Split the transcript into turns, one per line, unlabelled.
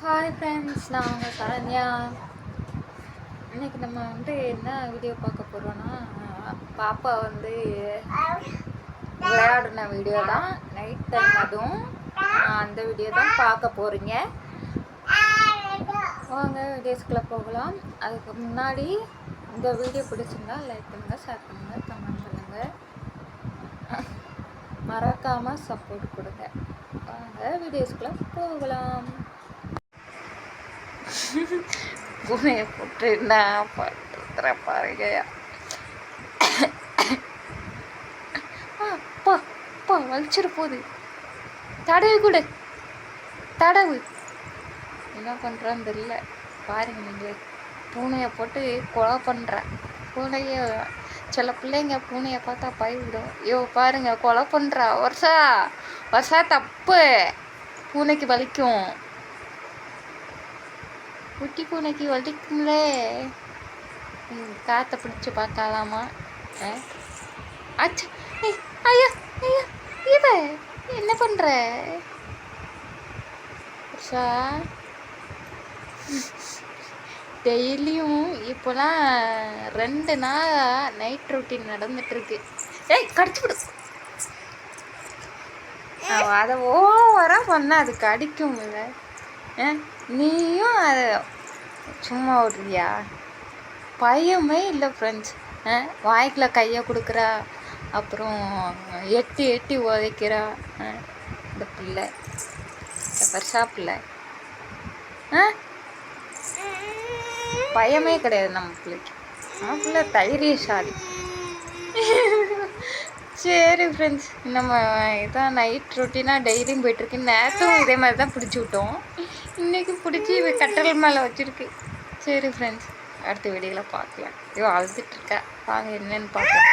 Hi friends நான் உங்கள் சரண்யா. இன்னைக்கு நம்ம வந்து என்ன வீடியோ பார்க்க போகிறோன்னா பாப்பா வந்து விளையாடின வீடியோ தான். நைட் டைம் அதுவும். அந்த வீடியோ தான் பார்க்க போகிறீங்க வாங்க வீடியோஸ்குள்ளே போகலாம். அதுக்கு முன்னாடி இந்த வீடியோ பிடிச்சிருந்தா லைக் பண்ணுங்கள் ஷேர் பண்ணுங்கள் கமெண்ட் பண்ணுங்கள் மறக்காமல் சப்போர்ட் கொடுங்க. வாங்க வீடியோஸ்குள்ளே போகலாம். பூனையை போட்டு என்ன படுத்துற பாருங்க அப்பா அப்பா வலிச்சிட போகுது தடவு கொடு தடவு என்ன பண்ணுறான்னு தெரியல பாருங்க நீங்களே பூனையை போட்டு கொலை பண்ணுறேன் பூனைய சில பிள்ளைங்க பூனையை பார்த்தா பயவிடும் ஐயோ பாருங்க கொலை பண்ணுறா வருஷா வருஷா தப்பு பூனைக்கு வலிக்கும் குட்டி பூனைக்கு வலிக்கும்லே. காற்றை பிடிச்சி பார்க்கலாமா? ஆ? அச்சா ஐயா ஐயா இவ என்ன பண்ணுற உஷா. டெய்லியும் இப்போலாம் ரெண்டு நாள் நைட் ரொட்டீன் நடந்துட்டுருக்கு. ஏய் கடிச்சு விடு. அதை ஓவராக பண்ணால் அது கடிக்கும் இல்லை ஆ, நீயும் அதை சும்மா விடுறியா பயமே இல்லை ஃப்ரெண்ட்ஸ் வாய்க்குள்ள கையை கொடுக்குறா அப்புறம் எட்டி எட்டி உதைக்கிறா. ஆ, இந்த பிள்ளை. இந்த வருஷா பிள்ளை. ஆ? பயமே கிடையாது நம்ம பிள்ளைக்கு. நம்ம பிள்ளை தைரியசாலி. சரி ஃப்ரெண்ட்ஸ் நம்ம இதான் நைட் ரொட்டீனாக டெய்லியும் போயிட்டுருக்கு. நேரத்தும் இதே மாதிரி தான் பிடிச்சி விட்டோம். இன்றைக்கி பிடிச்சி கட்டல் மேலே வச்சுருக்கு. சரி ஃப்ரெண்ட்ஸ் அடுத்த வீடியோவில் பார்க்கலாம். ஐயோ அழுதுட்டு இருக்கா. வாங்க என்னென்னு பார்க்கலாம்.